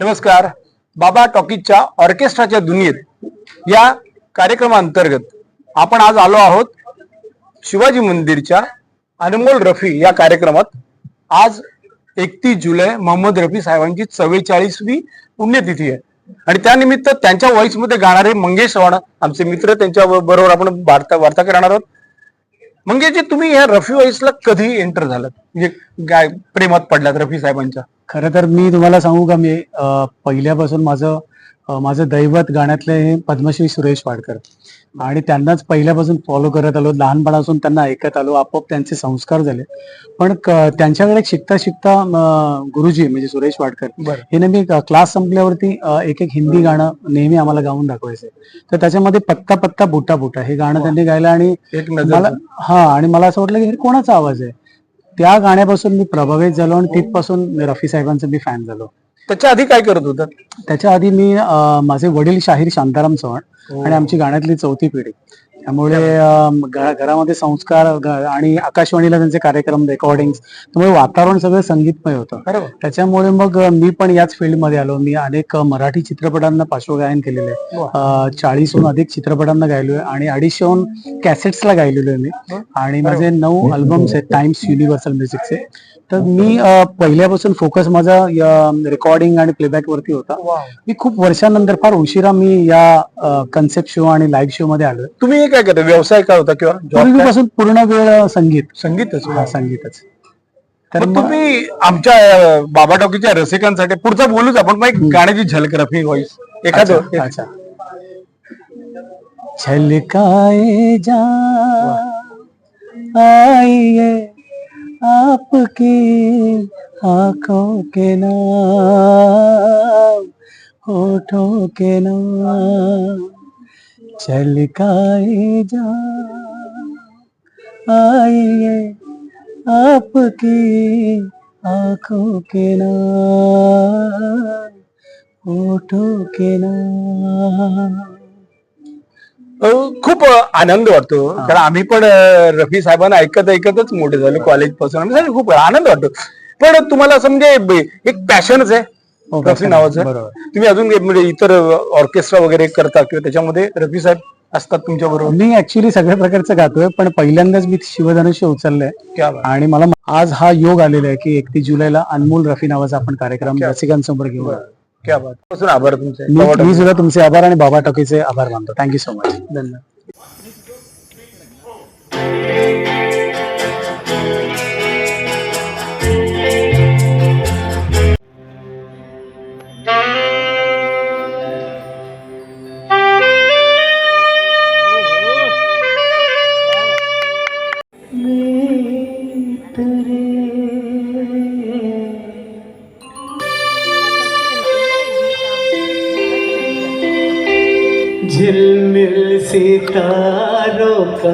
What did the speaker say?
नमस्कार. बाबा टॉकीजच्या ऑर्केस्ट्राच्या दुनियेत या कार्यक्रमांतर्गत आपण आज आलो आहोत शिवाजी मंदिरच्या अनमोल रफी या कार्यक्रमात. आज एकतीस जुलै मोहम्मद रफी साहेबांची चव्वेचाळीसवी पुण्यतिथी आहे. आणि त्यानिमित्त त्यांच्या व्हॉइसमध्ये गाणारे मंगेश चव्हाण आमचे मित्र त्यांच्या बरोबर आपण वार्ता वार्ता करणार आहोत. मंगेशजी तुम्ही या रफी व्हॉइसला कधी एंटर झालात? म्हणजे गाय प्रेमात पडलात रफी साहेबांच्या? खरं तर मी तुम्हाला सांगू का मी पहिल्यापासून माझं माझं दैवत गाण्यातले हे पद्मश्री सुरेश वाडकर. आणि त्यांनाच पहिल्यापासून फॉलो करत आलो. लहानपणापासून त्यांना ऐकत आलो. आपोआप त्यांचे संस्कार झाले. पण त्यांच्याकडे शिकता शिकता गुरुजी म्हणजे सुरेश वाडकर हे नेहमी क्लास संपल्यावरती एक एक हिंदी गाणं नेहमी आम्हाला गाऊन दाखवायचे. तर त्याच्यामध्ये पत्ता पत्ता बुटा बुटा हे गाणं त्यांनी गायलं आणि एक मला हा आणि मला असं वाटलं की हे कोणाचा आवाज आहे? त्या गाण्यापासून मी प्रभावित झालो आणि तिथपासून रफी साहेबांचं मी फॅन झालो. त्याच्या आधी काय करत होतात? त्याच्या आधी मी अं, माझे वडील शाहीर शांताराम चव्हाण हो. आणि आमची गाण्यातली चौथी पिढी. त्यामुळे घरामध्ये संस्कार आणि आकाशवाणीला त्यांचे कार्यक्रम रेकॉर्डिंग त्यामुळे वातावरण सगळं संगीतमय होतं. वा. त्याच्यामुळे मग मी पण याच फील्डमध्ये आलो. मी अनेक मराठी चित्रपटांना पार्श्वगायन केलेलं आहे. वा. चाळीसहून अधिक चित्रपटांना गायलोय आणि अडीचशेहून कॅसेट्सला गायलेलो आहे मी. हं. आणि माझे नऊ अल्बम्स आहेत टाइम्स युनिव्हर्सल म्युझिकचे तर मी अं, पहिल्यापासून फोकस माझा रेकॉर्डिंग आणि प्लेबॅक वरती होता. मी खूप वर्षानंतर फार उशिरा मी या कन्सेप्ट शो आणि लाईव्ह शो मध्ये आलोय. तुम्ही हे काय करता? व्यवसाय काय होता किंवा जॉब पूर्वीपासून पूर्ण वेळ संगीत. संगीतच. हा संगीतच. तर मग मग- तुम्ही आमच्या अं, बाबा टॉकीच्या रसिकांसाठी पुढचा बोलूच आपण मग एक गाण्याची झलक रफी व्हॉइस एखादं अच्छा, अच्छा. छलकाए जा आइए आपकी आंखों के नाम होठों के नाम। छलकाए जा? आइए आपकी आंखों के नाम के नाम। अं, खूप अं, आनंद वाटतो. कारण आम्ही पण अं, रफी साहेबांना ऐकत ऐकतच मोठे झाले कॉलेजपासून. आम्ही खूप आनंद वाटतो. पण तुम्हाला असं म्हणजे बे- एक पॅशनच आहे. रफी passion. नावाचं. बरोबर. तुम्ही अजून एक म्हणजे इतर ऑर्केस्ट्रा वगैरे करता किंवा त्याच्यामध्ये रफी साहेब असतात तुमच्या बरोबर? मी ऍक्च्युली सगळ्या प्रकारचं गातोय पण पहिल्यांदाच मी शिवधनुष्य उचललंय. क्या बात. आणि मला आज हा योग आलेला आहे की एकतीस जुलैला अनमोल रफी नावाचा आपण कार्यक्रम रसिकांसमोर घेऊ पासून आभार तुमचे. मी मी सुद्धा तुमचे आभार आणि बाबा टॉकीचे आभार मानतो. थँक्यू सो मच धन्यवाद. झिलमिल सितारों का